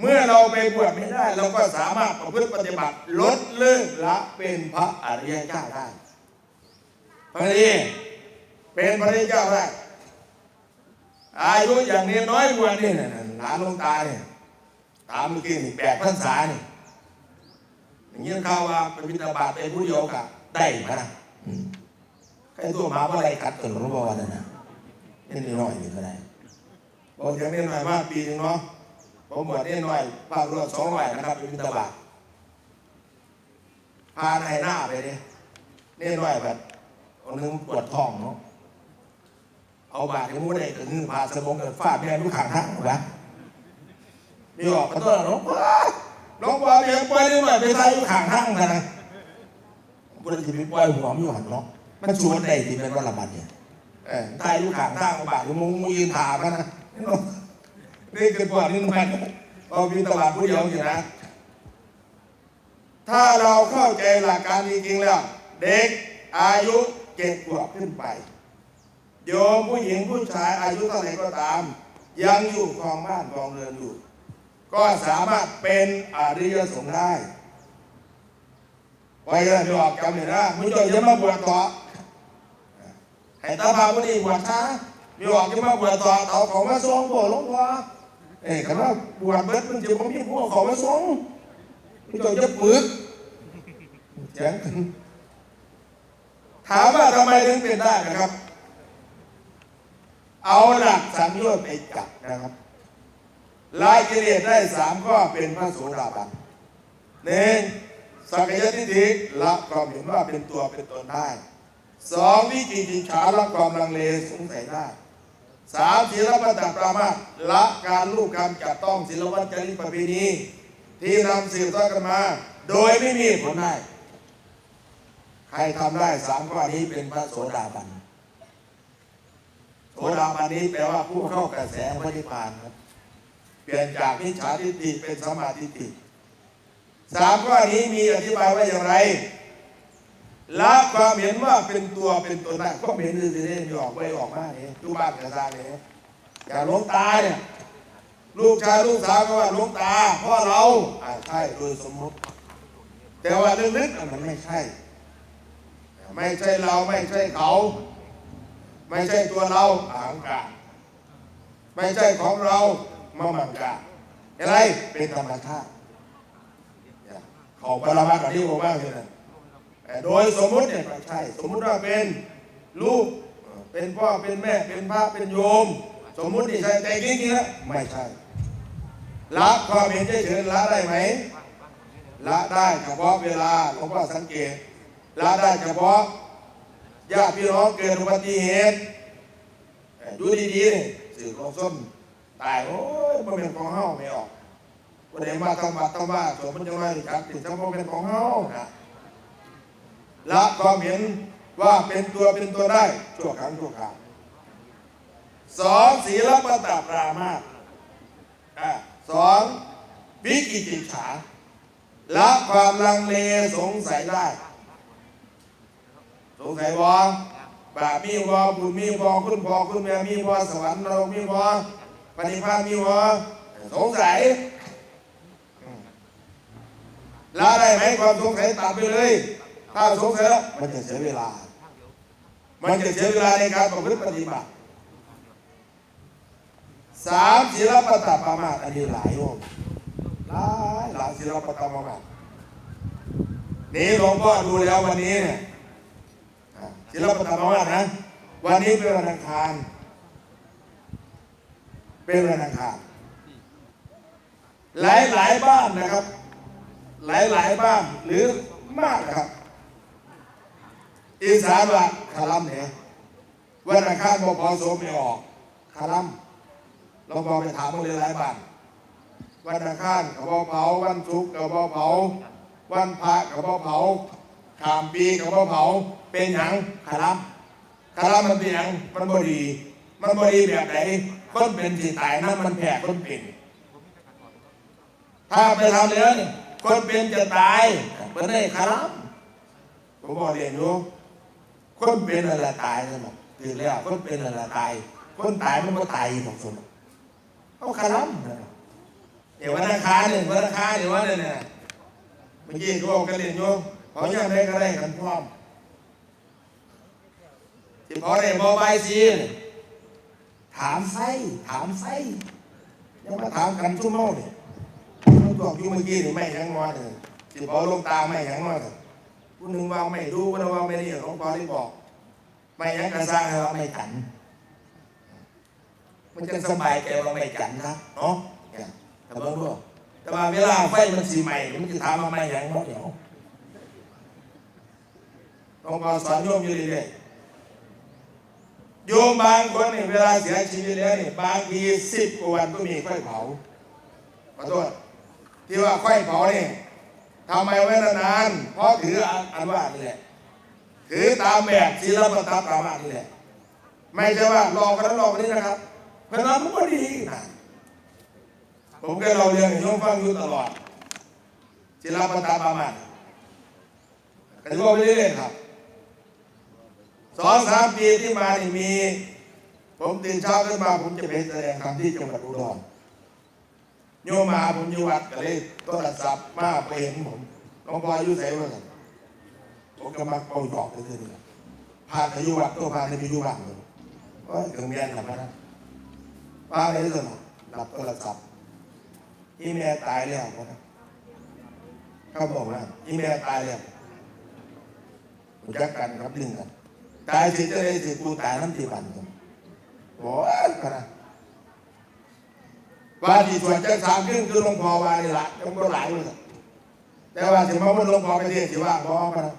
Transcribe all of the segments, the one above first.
เมื่อเราไปบวชไม่ได้ เราก็สามารถประพฤติปฏิบัติลดเลิกละเป็นพระอริยเจ้าได้พระนี้เป็นพระอริยเจ้าได้อายุอย่างนี้น้อยกว่านี่นะหลานลงตาเนี่ยตามเมื่อกี้นี่แปดพรรษานี่อย่างนี้ข่าวว่าเป็นบิณฑบาตไปผู้เดียวกับได้มานะอืมใครตัวหมาอะไรกัดกันรู้บ่ว่านั่นนะนี่น้อยๆนี่ก็ได้บอกอย่างนี้หน่อยมาปีหนึงเนาะ ผมบวชได้น่อยภาครวดสองหน่อยนะครับเป็นบิณฑบาตพาในหน้าไปดินี่หน่อยแบบคนนึงปวดท้องเนาะเอาบาดให้มูได้ก็คือพาสมองกับฟาดแม่ลูกขังทั้งวะนี่ออกกระตุ้นน้องว้าน้องว่าเพียงปล่อยนี่หน่อยไปใส่ลูกขังทั้งนะนะบุญที่ไปปล่อยหัวมีหันเนาะมันชวนได้ที่เป็นวัลบัดเนี่ยเออใส่ลูกขังทั้งเอาบาดให้มูมูยืนถามกันนะ นี่คือปวดนี่มันเราบินตลาดผู้เดียวอยู่นะ ถ้าเราเข้าใจหลักการจริงๆแล้ว เด็กอายุเจ็ดขวบขึ้นไป โยมผู้หญิงผู้ชายอายุเท่าไหร่ก็ตาม ยังอยู่ครองบ้านครองเรือนอยู่ ก็สามารถเป็นอริยสงฆ์ได้ไว้เลยไม่ออกจำเลยนะมึงจะยังมาบวชต่อให้ตาพาวันนี้บวชช้าม่ออกจะมาบวชต่อเอาของมาส่งบ่หลวงพ่อ เอ้ยคันว่าบวชเบิดมันจะบ่มีพวกขอมาส่งมึงจะจะปึกเสียงถามว่าทำไมถึงเป็นได้นะครับ เอาหลักสังโยชน์ไปจับนะครับลายกิเลสได้สามข้อเป็นพระโสดาบันหนึ่งสักยทิฏฐิละความเห็นว่าเป็นตัวเป็นตนได้สองวิจิกิจฉาละความลังเลสงสัยได้ สามศีลปัตตปรามาละการลูกคำจับต้องศีลวัตจริตประเพณีที่นำสืบทอดกันมา โดยไม่มีผลได้ ใครทำได้สามข้อนี้เป็นพระโสดาบันโสดาบันนี้แปลว่าผู้เข้ากระแสพระนิพพานครับเปลี่ยนจากมิจฉาทิฏฐิเป็นสมาทิฏฐิสามข้อนี้มีอธิบายว่าอย่างไร ละความเห็นว่าเป็นตัวเป็นตนได้ก็เห็นอื่นๆนี่ออกไปออกมาเนี่ยทุกบ้านกระซาเนี่ยอย่างหลวงตาเนี่ยลูกชายลูกสาวก็ว่าหลวงตาพ่อเราอ่าใช่โดยสมมติ แต่ว่าลึกๆมันไม่ใช่ ไม่ใช่เราไม่ใช่เขา ไม่ใช่ตัวเราอางกาไม่ใช่ของเรามามังกาอะไรเป็นธรรมชาติเขอปรมากับที่ผมว่าคือนะ โดยสมมุติเนี่ยใช่สมมุติว่าเป็นลูกเป็นพ่อเป็นแม่เป็นพระเป็นโยม สมมุตินี่ใช่แต่จริงๆแล้วไม่ใช่ละความเห็นเฉยๆละได้ไหมละได้เฉพาะเวลาหลวงพ่อสังเกตละได้เฉพาะญาติพี่น้องเกิดอุบัติเหตุอ่อดูดีๆนี่สื่อของส้มตายโอ้ยมันเป็นของเฮาไม่ออกวันไหนมาทำบาตรทำบ้าสมมันจะไม่จักติดทั้งเป็นของเฮานะ ละความเห็นว่าเป็นตัวเป็นตัวได้ชั่วครั้งชั่วคราวสองศีลปตปรามาสสองวิกิจิฉาละความลังเลสงสัยได้ สงสัยบ่บาปมีบ่บุญมีบ่คุณพ่อคุณแม่มีบ่สวรรค์เรามีบ่ปฏิภาณมีบ่สงสัยละได้ไหมความสงสัยตัดไปเลย ถ้าสงสัยแล้วมันจะเสียเวลา มันจะเสียเวลาในการประพฤติปฏิบัติสามศีลปตปรามาสอันนี้หลายโยมหลายหลายศีลปตปรามาสนี่หลวงพ่อดูแล้ววันนี้เนี่ยศิลปธรรมว่านะ วันนี้เป็นวันอังคาร เป็นวันอังคารหลายหลายบ้านนะครับ หลายหลายบ้านหรือมากนะครับ อีสานว่าคาลัมเนี่ยวันอังคารบพอโสไม่ออกคาลัมเราพอไปถามมาเลยหลายบ้านวันอังคารกับบ่เผาวันศุกร์กับบ่เผา วันพระกับบ่เผาขามปีกับบ่เผา เป็นหยังคารัมคารัมมันเป็นหยังมันบดี มันบดีแบบไหนคนเป็นสิตายนั่นมันแผลคนเป็นถ้าไปทำเลยคนเป็นจะตายมันได้คารัมผมบอกเรียนอยู่ คนเป็นอะไรตายนะบอกถือแล้วคนเป็นอะไรตายคนตายมันก็ตายของสมเอาคารัมเดี๋ยววันอังคาเนี่ยวันราคาเนี่ยว่าเนี่ยเมื่อกี้เขาบอกกันเรียนโยมขอยังได้ก็ได้กันพร้อมที่ขอได้บอบายสีนถามไฟถามไฟยังมาถามกันชั่วโมงเนี่ยเขาบอกอยู่เมื่อกี้นี่ไม่ยังงอเลยที่พอลงตาไม่ยังงอเลย ผู้หนึ่งว่าไม่ดูผู้หนึ่งว่าไม่นี่หลวงพ่อได้บอก ไม่ยังกันสร้างให้เราไม่กันมันจะสบายใจเราไม่กันนะเนาะแต่บางด้วแต่ว่าเวลาไฟมันสีใหม่ มันจะถามว่าไม่ยังเนาะเดี๋ยวหลวงพ่อสอนโยมอยู่เรื่อยโยมบางคนเนี่ยเวลาเสียชีวิตแล้วเนี่ยบางทีสิบกว่าวันก็มีไฟเผาขอโทษที่ว่าไฟเผาเนี่ย ทำไมไว้นานเพราะถืออันว่านี่แหละถือตามแบบศิลปตามประมาณนี่แหละไม่ใช่ว่ารอกันนั้นรอกันนี้นะครับเพราะนั้นมันก็ดีนะผมก็เราเรียนห้โยมฟังอยู่ตลอดศิลปตามประมาณกันก็ไปเรื่อยๆครับสองสามปีที่มานี่มี ผมตื่นเช้าขึ้นมาผมจะไปแสดงธรรมที่จังหวัดอุดร โยมมาผมอยู่วัดก็เลยโทรศัพท์มาไปเห็นผมหลวงพ่ออายุใส่ว่าไงผมก็มักเอาหยอกไปเรื่อยๆพาไปอยู่วัดตัวพาไปอยู่วัดเลยโอ้ยถึงเมียนทำไมนะพาไปเรื่อยๆหลับโทรศัพท์อีเมียตายแล้วนะเขาบอกว่าอีเมียตายแล้วรู้จักกันครับลิงกันตายสิจะได้สิกูตายน้ำตีบันกันโอ้ยกันนะ ว่าที่ส่วนจะสามครึ่งคือหลวงพ่อวานี่ละยังก็หลายเลยแต่ว่าถึงมาว่าหลวงพ่อไปเทศน์สิว่าพ่อกันนะ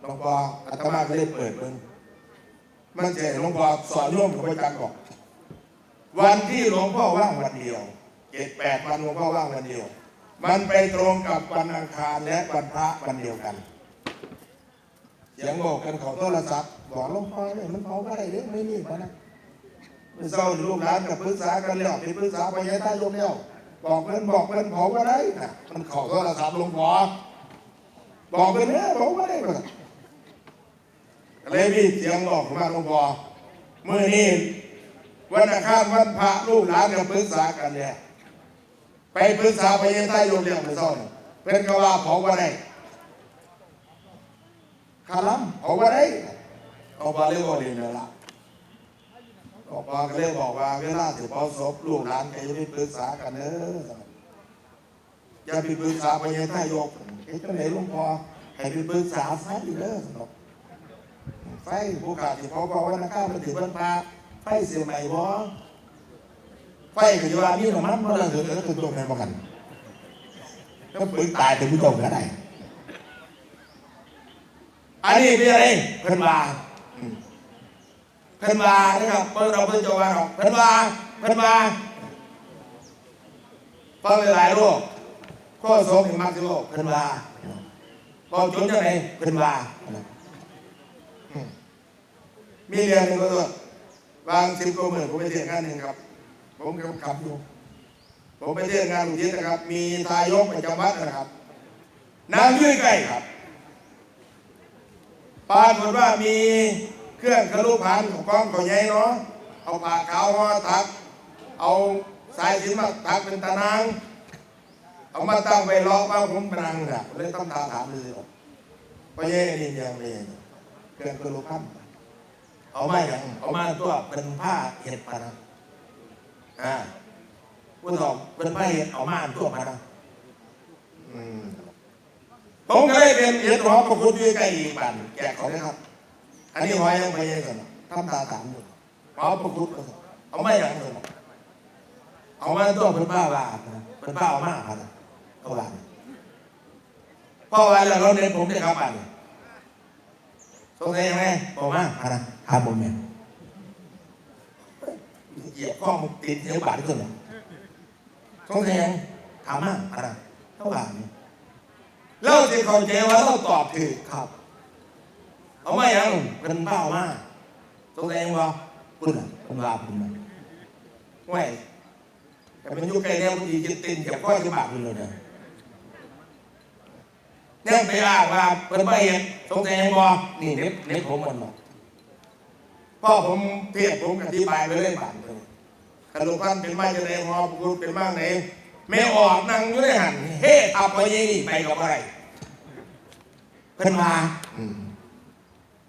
หลวงพ่ออาตมาก็เลยเปิดเบิ่งมันเจหลวงพ่อสอนโยมกับอาจารย์บอกวันที่หลวงพ่อว่างวันเดียวเจ็ดแปดวันหลวงพ่อว่างวันเดียว มันไปตรงกับวันอังคารและวันพระวันเดียวกันเสียงบอกกันเขาโทรศัพท์บอกหลวงพ่อเนี่ยมันเผาอะไรเรื่องไม่นี่ปะนะ เมื่อเช้าลูกหลานกับปรึกษากันแล้วไปปรึกษาไปยัยใต้ยมแล้วบอกเพื่อนบอกเพื่อนเผาอะไรนะมันขาโทรศัพท์ลงพ่อบอกไปเนี่ยบอกว่าได้ก่เลยมีเสียงบอกมาลงพ่อเมื่อนี้วันอังคารวันพระลูกหลานกับปรึกษากันเนี่ยไปปรึกษาไปยังใต้โรงเรียนไปซ่อนเพื่นก็ว่าเผาว่าได้คาลัมเผาว่าได้เอาไปเรียกว่าเรียนเลยละ กมาก็เลยบอกว่า เวลาถือเผาศพลูกหลานก็จะไปปรึกษากันเนอะอย่าไปปรึกษาไปยังใต้โยกเอ้ยจังไหนหลวงพ่อให้ไปปรึกษาไฟเด้อสนอกไฟผู้ขาดที่เขาบอกว่านักข้าวมันถือวันพาไฟเสียใหม่บ่ไฟก็จะว่ามีน้ำมันมาละเถือะคือตัวแม่บ่กันก็ปึกตายถึงผู้ชมก็ได้อันนี้เป็นอะไรเพิ่นว่า พนวานะครับเพิ่นเราเพิ่นจะวาหรอกเพิ่นวาพนว่าฟังหลายโรคข้อสองถึงมากที่โลกเพิ่นวาบอกจนจังไหนพนวามีเรียนหนึ่งก็ตัววางสิบกว่าหมื่นผมไปเที่ยวงานหนึ่งครับ ผมกำกับขับอยู่ผมไปเที่ยวงานอุทิศนะครับ มีทายกประจำวัดนะครับนางยื้อใกล้ครับปรากฏว่ามี เครื่องกระลูกพันของกล้องของใหญ่เนาะเอาผ้าขาวห่อทัก เอาสายสินมาทักเป็นตะนางเอามาตั้งไว้รอบ้างผมปนังน่ะเลยต้องตาถามเลยว่าไปเย่นี่ยังเลยเครื่องกระโหลกพันเอามาอย่างเอามาตัวเป็นผ้าเห็ดปะนะอ่าผู้สอบเป็นผ้าเห็ดเอามาตัวปะนะอืมผมก็เลยเป็นเห็ดหอมประคุณด้วยไก่อีกบันแจกของนะครับ อันนี้หอยยังไปยังกันทำตาถามอยู่หอมประคุณเอามาอย่างเลยเอามาตัวเป็นผ้าบาปนะเป็นผ้าเอามาปะนะก็ว่าพ่อว่าแล้วเราเน้นผมได้ครับอ่านสงสัยยังไงบอกมาอะไรครับผมเนี่ยเหยียบข้อมุติดเนื้อบาดที่สุดเลยสงสัยยังถามมาอะไรเท่าไหร่เนี่ยเราจะเข้าใจว่าเราตอบถูกครับ เอาไม่ยังเป็นเป้ามาสงสัยยังว่าคุณอะคุณว่าคุณมาไม่แต่เป็นยุคไกลแนวดีจิตตินกับข้อจะบาดเลยนะเนี่ยไปอ้างว่าเป็นไปเห็นสงสัยยังบอนี่เน็ตเน็ตผมมันบอกพ่อผมเทียบผมอธิบายไปเรื่อยผ่านเลยขนมพันเป็นไม้จะไหนหอปกุเป็นไม้ไหนไม่ออกนั่งอยู่ในหันเฮ้อับไปยี่นี่ไปกับอะไรเพิ่นมาอืม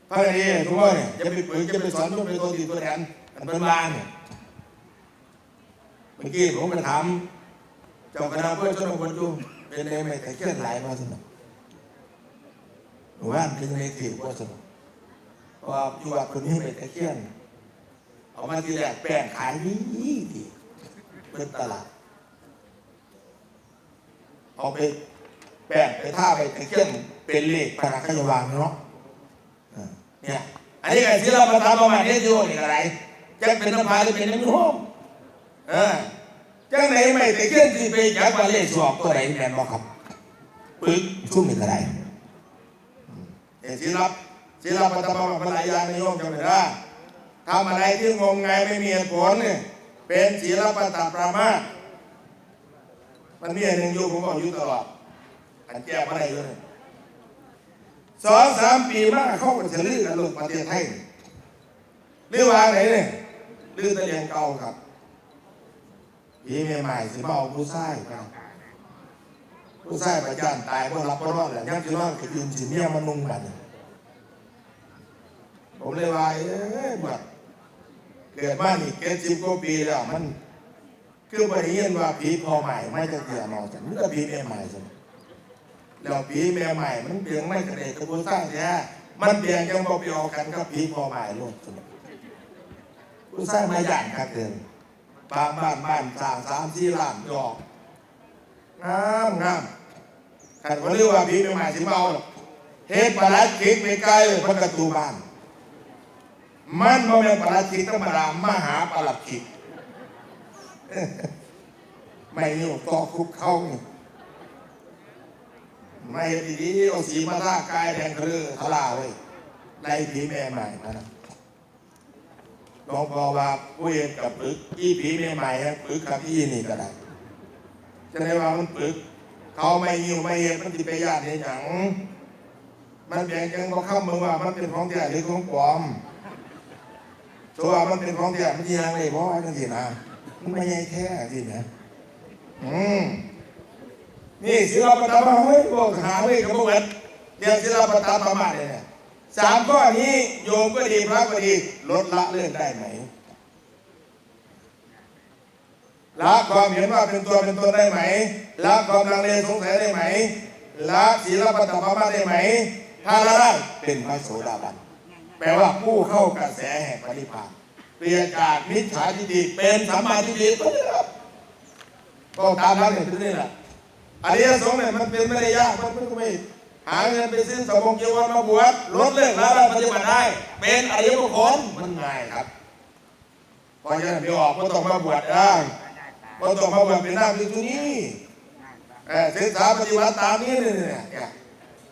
พระนี่ทุกคนเนี่ยจะไปฝึกจะไปสอนจะไปตัวดีตัวแทนอันเพิ่นมาเนี่ยเมื่อกี้ผมไปถามเจ้าคณะเพื่อนชนบทอยู่เป็นไงไม่แต่เคลื่อนไหลมาสนุกหมู่บ้านเป็นไงถือว่าสนุกเพราะว่าอยู่วัดคนนี้ไม่แต่เคลื่อนเอามาทีแรกแป้งขายดีดีเป็นตลาดเอาไปแป้งไปท่าไปแตะเกียงเป็นเลขพนักขยวางเนาะ เนี่ยอันนี้ไอ้ที่เราประทานประมาณนี้อยู่นี่อะไรจะเป็นน้ำพายหรือเป็นน้ำนุ่มเออจังไหนไม่ตะเกียงที่ไปจากว่าเลขสอบตัวไหนแม่นบ่ครับปึกชุ่มนี่ก็ได้อืมไอ้ที่รับที่รับประทานประมาณหลายอย่างในโยมจำไม่ได้ทำอะไรที่งมงายไม่มีเหตุผลเนี่ยเป็นศีลปตปรามาสมันมีอันหนึ่งอยู่ผมบอกอยู่ตลอดอันแก้มาได้อยู่เลย สองสามปีมากเขากับจะลื้อกันลงประเทศไทยลื้อวาไหนเนี่ยลื้อตะเลียงเก่าครับปีใหม่ๆสิมาเอาผู้ชายครับผู้ชายประจานตายเพราะรับเพราะรอดแหละยังคือว่าคือยืนสิเมียมันนุ่งบัดนี่ยผมเลยว่าเอ้ยบัดเกิดมานี่เกิดสิบกว่าปีแล้วมัน คือไปเห็นว่าผีพอใหม่ไม่จะเกี่ยวนอนจังมันก็ผีแม่ใหม่จัง แล้วผีแม่ใหม่มันเปลี่ยนไม่กระเดกกระบวนสร้างแท้มันเปลี่ยนยังบอกไปออกกันกับผีพอใหม่ลดจังผู้สร้างมาหยาดครับเกินบานบ้านบ้านสร้างสามสี่ล้านดอกงามงามขันเขาเรียกว่าผีแม่ใหม่สิเมาเฮ็ดปลาลัดกิกไปไกลพันประตูบ้าน มันบ่แม่นปลาคิดธรรมดามหาปลาคิดไม่นี่ต่อคุกเข้านี่ ไม่เฮ็ดดีๆเอาสีมาทากายแดงเครือทลาไว้ไล่ผีแม่ใหม่นะลวงพ่อว่าผู้เอกกับปึกอีผีแม่ใหม่ฮะปึกกับอีนี่ก็ได้จะได้ว่ามันปึก เขาไม่ยิวไม่เฮ็ดมันติไปญาติในหยังมันแบ่งจังบ่เข้ามือว่ามันเป็นของแท้หรือของปลอมตัวมันเป็นของแท้มันยังเลยเพราะว่าจังซี่นะมันไม่ใช่แท้สินะอืม นี่ศิลปะตามเฮ้ยบอกหาเฮ้ยกับพวกมันเรียนศิลปะตามประมาทเลยนี่ยสามข้อนี้โยมก็ดีพระก็ดีลดละเลิกได้ไหมละความเห็นว่าเป็นตัวเป็นตนได้ไหมละความลังเลสงสัยได้ไหมละศีลปะตามประมาทได้ไหมถ้าละได้เป็นพระโสดาบันแปลว่าผู้เข้ากระแสแห่งปฏิภาณเปลี่ยนจากมิจฉาทิฏฐิเป็นสัมมาทิฏฐิก็ตามนั้นเนี่ยคือนี่แหละ อริยสงฆ์เนี่ยมันเป็นไม่ได้ยากมันไม่ก็ไม่หาเงินไปซื้อสมงจีวรมาบวชลดเลิกแล้วปฏิบัติได้ เป็นอริยบุคคลมันง่ายครับพราะฉะนั้นเดี๋ยวออกก็ต้องมาบวชได้ก็ต้องมาบวชเป็นหน้าที่ตัวนี้เออศึกษาปฏิบัติตามนี้เนี่ยเนี่ยเนี่ย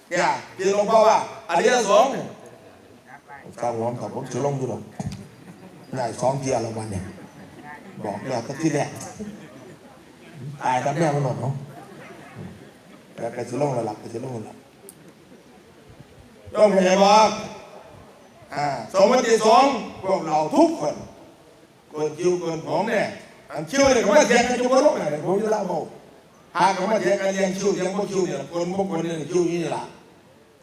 เนี่ยที่หลวงพ่อว่าอริยสงฆ์เนี่ยสร้างหัวกับผมจะลงอยู่หรอกได้สองเทียร์ละวันเนี่ยบอกแล้วก็ที่แรกตายกับแม่มันหมดเนาะ แต่ไปจะลงแล้วหลับไปจะลงแล้วหลับย่อมพยาบอกอ่าสมมติสงฆ์พวกเราทุกคนเกินคิวเกินผมเนี่ยอันคิวเนี่ยเขาไม่เถียงกันจุกรุกเนี่ยผมจะเล่าบอกหากเขาไม่เถียงกันเลี้ยงคิวเลี้ยงพวกคิวเนี่ยคนพวกคนเนี่ยคิวนี่แหละ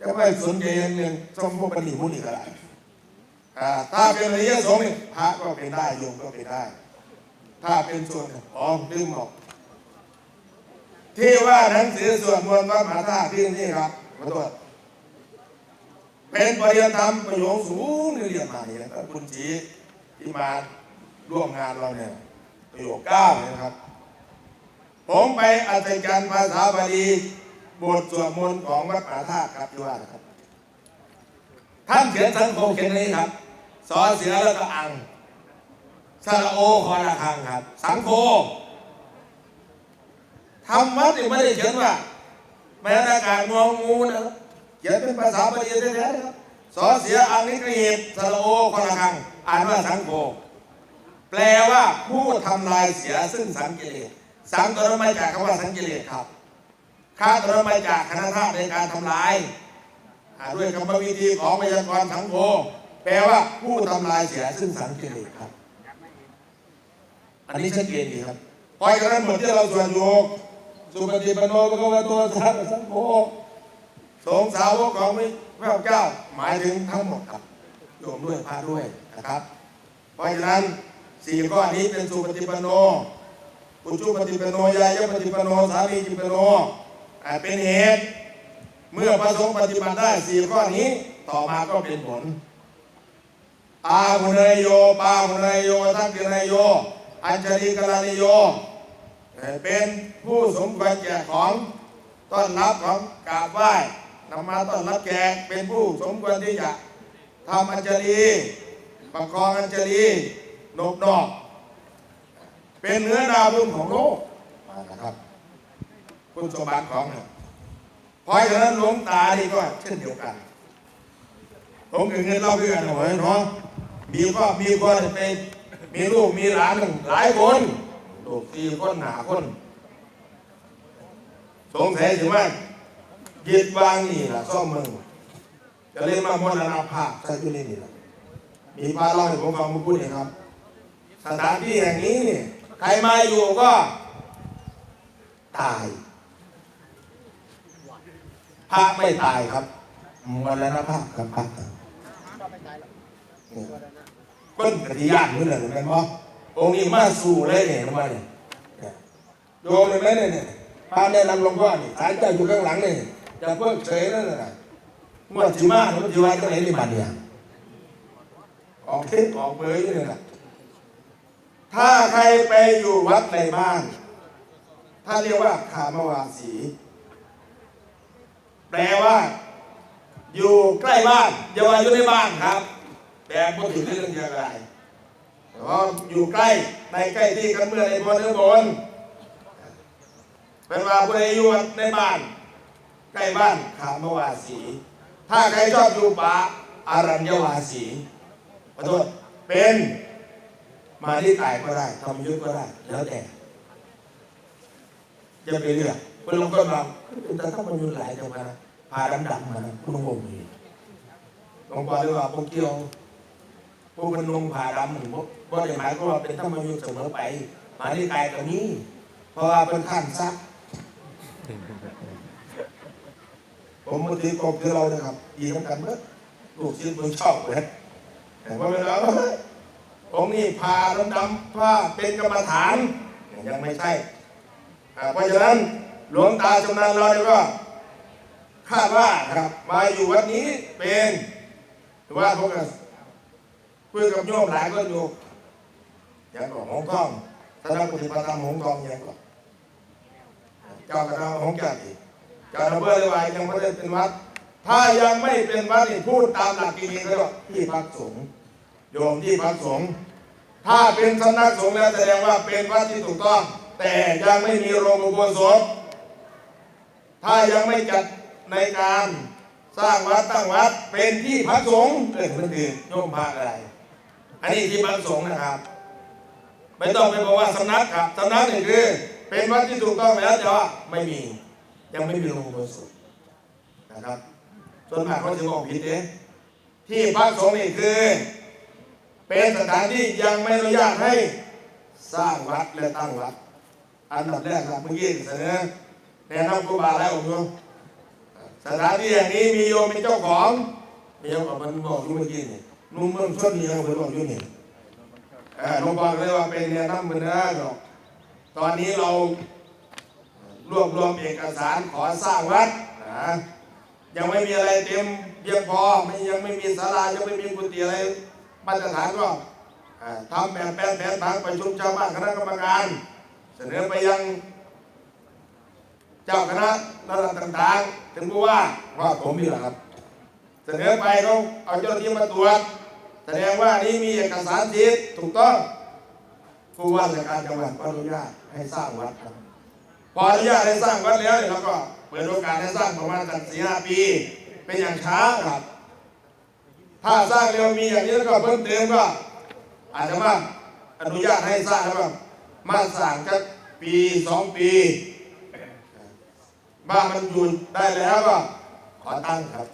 จะไม่สนใจเรื่องสมพวกปณิมุนี่ก็ได้อ่าถ้าเป็นอริยสงฆ์นี่พระก็เป็นได้โยมก็เป็นได้ ถ้าเป็นส่วนอ๋อลืมบอก ที่ว่าหนังสือส่วนมวลวัดมหาธาตุที่นี่ครับขอโทษเป็นปริยธรรมประโยชน์สูงที่เรียนมาเนี่นะครับคุณจีที่มาร่วมงานเราเนี่ยประโยคเก้าเนี่ยครับ ผมไปอัศจรรย์ภาษาบาลีบทสวดมนต์ของวัดมหาธาตุครับที่ว่านะครับ ท่านเขียนสังโฆเขียนนี้ครับสอเสือแล้วก็อังสระโอคอระคังครับ สังโฆ ธรรมะนี่ไม่ได้เขียนว่าแม้แต่การงองูนะครับเขียนเป็นภาษาบาลีแท้ๆนะครับสอเสืออังนิกรีตสระโอคอระคังอ่านว่าสังโฆแปลว่าผู้ทำลายเสียซึ่งสังกิเลสสังตัวนั้นมาจากคำว่าสังกิเลสครับข้าตัวนั้นมาจากคณะธาตุในการทำลายด้วยกรรมวิธีของพยากรสังโฆแปลว่าผู้ทำลายเสียซึ่งสังกิเลสครับ อันนี้ชัดเจนดีครับเพราะฉะนั้นเหมือนที่เราสวดอยู่ สุปฏิปันโนพระวะโตสาวกสังโฆสงสาวกของพระเจ้าหมายถึงทั้งหมดครับโยมด้วยพระด้วยนะครับ เพราะฉะนั้นสี่ข้อนี้เป็นสุปฏิปันโนปุจุปฏิปันโนยายปฏิปันโนสามีจิปันโนอ่เป็นเหตุเมื่อพระสงฆ์ปฏิบัติได้สี่ข้อนี้ต่อมาก็เป็นผลอาหุเนยโยปาหุเนยโยทักขิเนยโย อัญชลีกลานิโย เป็นผู้สมควรแก่ของต้อนรับของกราบไหว้นำมาต้อนรับแขกเป็นผู้สมควรที่จะทำอัญชลีประคองอัญชลีนบนอก เป็นเนื้อนาบุญของโลกมานะครับ คุณสมบัติของเนี่ยเพราะฉะนั้นหลวงตานี่ก็เช่นเดียวกัน ผมกับเงินเล่าเพื่อนเอาไว้เนาะมีก็มีคนไปมีลูกมีหลานหลายคน ลูกสี่คนหนาคน สงสัยถึงว่ายึดวางนี่แหละซ่อมเมึงจะเล่นมามรณภาพใช่ที่นี่นี่ล่ะมีป้าเล่าให้ผมฟังมื่อพูดนี่ครับ สถานที่แห่งนี้เนี่ยใครมาอยู่ก็ ตายพระไม่ตายครับมรณภาพครับพระก้นกระทิยานมือหนึ่งเป็นบ่ องค์นี้มาสู่เลยเนี่ยมาเนี่ยเนี่ยโยมเลยไหมเนี่ยพระแนะนำหลวงพ่อนี่ศาลเจ้าอยู่ข้างหลังนี่จะเพิ่งเฉยนั่นน่ะเมื่อจิมาเมื่อจิมาจะไหนนี่มาเนี่ยออกเทศออกเผยนี่แหละถ้าใครไปอยู่วัดในบ้านถ้าเรียกว่าขามวาสี แปลว่า อยู่ใกล้บ้านอย่าว่าอยู่ในบ้านครับ แต่ก็ถึงเรื่องเดียวกัน เพราะอยู่ใกล้ในใกล้ที่กันเมื่อในบนเรือบนเป็นว่าผู้ใดอยู่ในบ้าน ใกล้บ้านขามวาสี ถ้าใครชอบอยู่ป่าอารัญญวาสีขอโทษเป็นมาที่ตายก็ได้ทำยุทธก็ได้ แล้วแต่จะไปเลือกเป็นลงก็มาเป็นแต่ต้องมันอยู่หลายจังหวะนะพาดำดำๆมานะคุณงงนี่หลวงพ่อเรียกว่าพวกเกี่ยว พวกมันลงผ่าดำหนึ่งพวกบ่ได้หมายก็ว่าเป็นธรรมยุทธ์เสมอไป หมายที่ตายตัวนี้ เพราะว่าเป็นขั้นซักผมมาถือกบคือเรานะครับดีน้ำกันเมื่อลูกศิษย์มึงชอบเลยแต่ว่าเวลาองค์นี้พาดำดำผ้าเป็นกรรมฐาน ยังไม่ใช่อ่เพราะฉะนั้นหลวงตาชำนาญเราเนี่ยก็คาดว่านะครับมาอยู่วัดนี้เป็นว่าพวกกัน คุยกับโยมหลายก็อยู่อย่างก่อนหงทองท่านปฏิบัติธรรมหงทองอย่างก่อนเจ้าคณะหงแก่อีกเจ้าอำเภอเลยวายยังไม่ได้เป็นวัด ถ้ายังไม่เป็นวัดนี่พูดตามหลักจริงๆก็ที่พักสงฆ์โยมที่พักสงฆ์ถ้าเป็นสำนักสงฆ์แล้วแสดงว่าเป็นวัดที่ถูกต้อง แต่ยังไม่มีโรงอุโบสถถ้ายังไม่จัดในการสร้างวัดตั้งวัดเป็นที่พักสงฆ์เรื่อมันคือโยมพระอะไร อันนี้ที่พักสงฆ์นะครับ ไม่ต้องไปบอกว่าสำนักครับสำนักหนี่งคือเป็นวัดที่ถูกต้องแล้วแต่ว่าไม่มี ยังไม่มีโรงอุโบสถนะครับส่วนมากเขาจะบอกผิดเองที่พักสงฆ์นี่คือ เป็นสถานที่ยังไม่อนุญาตให้สร้างวัดและตั้งวัด อันดับแรกครับเมื่อกี้เสนอแนะนำครูบาแล้วผมโยมสถานที่แห่งนี้มีโยมเป็นเจ้าของมีโยมกับมันบอกอยู่เมื่อกี้นี่ นุ่มเมืองชนนี่ยังเป็นบอกอยู่นี่เออหลวงพ่อเลยว่าเป็นแนะนำเหมือนนะดอกตอนนี้เรารวบรวมเอกสารขอสร้างวัดนะยังไม่มีอะไรเต็มเพียงพอไม่ยังไม่มีศาลายังไม่มีกุฏิอะไรมาตรฐานก็อ่าทำแบบแผนแผนทางประชุมชาวบ้านคณะกรรมการ เสนอไปยังเจ้าคณะระดับต่างๆ ถึงผู้ว่าว่าผมนี่แหละครับ เสนอไปเขาเอาเจ้าหน้าที่มาตรวจ ดงว่านี่มีเอกสารสิทธิ์ถูกต้องผู้ว่าราชการจังหวัดอนุญาตให้สร้างวัดครับพออนุญาตให้สร้างวัดแล้วเนี่ยเราก็เปิดโอกาสให้สร้างประมาณสักสี่ห้าปี เป็นอย่างช้าครับ ถ้าสร้างเร็วมีอย่างนี้แล้วก็เพิ่มเติมก็อาจจะว่าอนุญาตให้สร้างแล้วก็มาสร้างสักปีสองปีบ้านมันอยู่ได้แล้วก็ขอตั้งครับ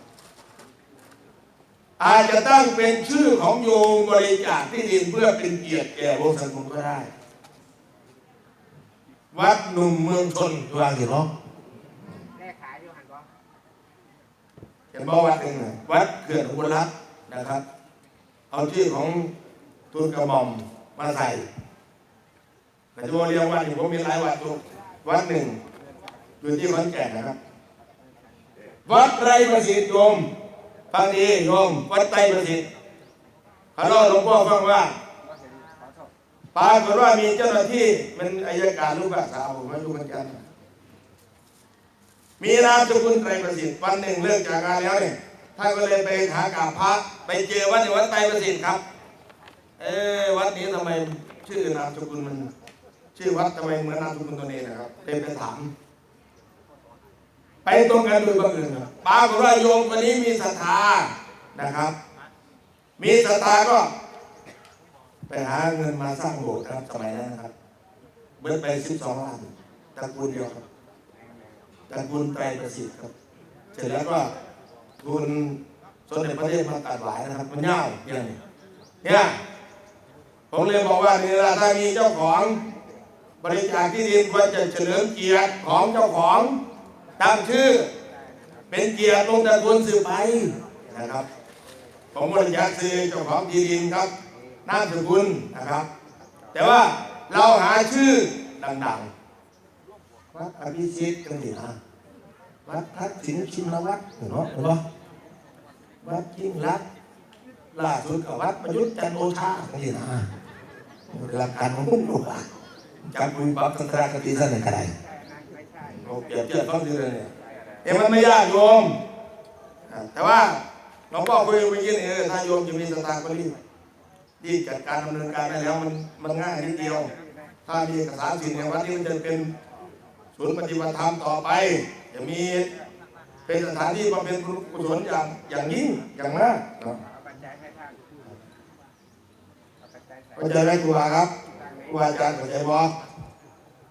อาจจะตั้งเป็นชื่อของโยมบริจาคที่ดินเพื่อเป็นเกียรติแก่วงสกุลก็ได้ วัดหนุ่มเมืองชนวางอยู่เนาะแม่ขายอยู่หันบ่เห็นบอกวัดหนึ่งน่ะวัดเขื่อนอุบลรัตน์นะครับ เอาชื่อของทุนกระหม่อมมาใส่แต่จะบอกเรียกวัดหนึ่ผมมีหลายวัดทุกวัดหนึ่งอยู่ที่ขอนแก่นนะครับ วัดไรประสิทธิ์โยม ฟังดีโยมวัดไตรประสิทธิ์พระโลหลวงพ่อฟังว่าปรากฏว่ามีเจ้าหน้าที่เป็นอายการลูกภาษาผมไม่รู้เหมือนกัน มีนามสกุลไตรประสิทธิ์วันหนึ่งเลิกจากงานแล้วเนี่ยท่านก็เลยไปหากราบพระไปเจอวัดในวัดไตรประสิทธิ์ครับ เออวัดนี้ทำไมชื่อนามสกุลมัน ชื่อวัดทำไมเหมือนนามสกุลตัวนี้นะครับเป็นไปถาม ไปตรงกันโดยบังเอิญครับ ปรากฏว่าโยมคนนี้มีศรัทธานะครับ มีศรัทธาก็ไปหาเงินมาสร้างโบสถ์ครับสมัยนั้นนะครับเบิดไปสิบสองล้านตระกูลเดียวครับตระกูลไตรประสิทธิ์ครับ เสร็จแล้วก็ทุนสมเด็จพระเทพมาตัดหวายนะครับ มันเน่าอย่างนี้เนี่ยผมเลยบอกว่านี่ละถ้ามีเจ้าของบริจาคที่ดินควรจะเฉลิมเกียรติของเจ้าของตั้งชื่อ เป็นเกียรติลงตระกูลสืบไปนะครับผมบริจาคซื้อเจ้าของที่ดินครับนามสกุลนะครับ แต่ว่าเราหาชื่อดังๆวัดอภิชิตกันสินะวัดทักษิณชินวัตรเนไหมเนไหมวัดยิ่งรักล่าสุดกับวัดประยุทธ์จันโอชากันสินะหลักการของพวกเราอะจำคุยปั๊บสังฆราชกติสันในกระไดไม่ใช่โอเปรียบเทียบต้องคือเนี่ย เอ็มันไม่ยากโยมอ่าแต่ว่าหลวงพ่อคุยเมื่อกี้นี่เออถ้าโยมจะมีสตางค์ก็รีบรีบจัดการดำเนินการได้แล้วมันมันง่ายนิดเดียว ถ้ามีเอกสารสิทธิ์ในวัดนี้มันจะเป็นศูนย์ปฏิบัติธรรมต่อไป จะมีเป็นสถานที่บำเพ็ญกุศลอย่างอย่างยิ่งอย่างมากเนาะเอาปัจจัยให้ท่านเอาปัจจัยใส่เข้าใจไหมครูบาครับครูบาอาจารย์เข้าใจบ่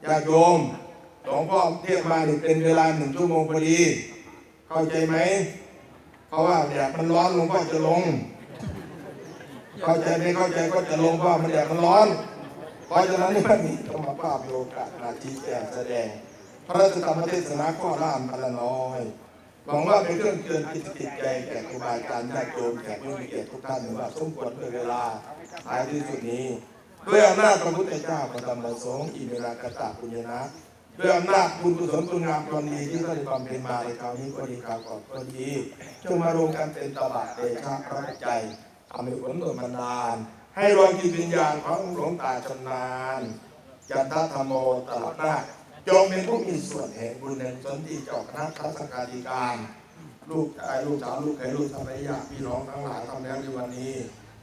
ญาติโยม หลวงพ่อเทศมานี่เป็นเวลาหนึ่งชั่วโมงพอดี เข้าใจไหม เพราะว่าแดดมันร้อนหลวงพ่อจะลง เข้าใจไหมเข้าใจก็จะลงเพราะมันแดดมันร้อน เพราะฉะนั้นในวันนี้ต้องมาภาพโลกาสนาทีแจกแสดง พระราชธรรมเทศนาข้อล่ามพันละน้อยหวังว่าเป็นเครื่องเตือนจิตจิตใจแก่ครูบาอาจารย์ญาติโยมแขกผู้มีเกียรติทุกท่านว่าสมควรด้วยเวลาท้ายที่สุดนี้ด้วยอำนาจพระพุทธเจ้าพระธรรมพระสงฆ์อิเมรากตะปุญญนะ ด้วยอำนาจบุญกุศลคุณงามความดีที่ท่านได้บำเพ็ญมาในคราวนี้ก็ดีคราวก่อนก็ดีจงมารวมกันเป็นตบะเดชะพระใจทำให้ผลโดนบันดาลให้รวมจิตวิญญาณของหลวงตาชำนาญจันทธรรมโมตลอดหน้าจงเป็นผู้มีส่วนแห่งบุญแห่งสนที่จ้าคณะทัศการธิการ ลูกชายลูกสาวลูกเขยลูกสะใภ้ญาติพี่น้องทั้งหลายทำแล้วในวันนี้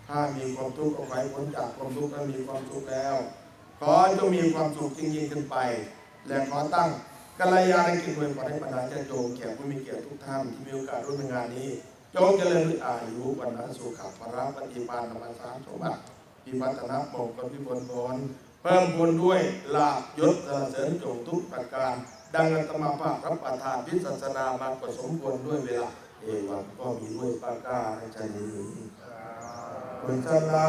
ถ้ามีความทุกข์ก็ไปพ้นจากความทุกข์ถ้ามีความทุกข์แล้ว ขอให้จงมีความสุขยิ่งยิ่งขึ้นไป และขอตั้งกัลยาณกิจเวรขอให้บรรดาญาติโยมแขกผู้มีเกียรติทุกท่านที่มีโอกาสร่วมงานนี้จงเจริญอายุวันนะสุขภระปฏิปานธรรมสามสมบัติพิพัฒนมงคลพิบลพรเพิ่มบุญด้วยลาบยศเสริญจงทุกประการ ดังอัตมภาพรับประทานพิศาสนามาผสมควรด้วยเวลา เอวังก็มีด้วยประการใจนี้เป็นชลา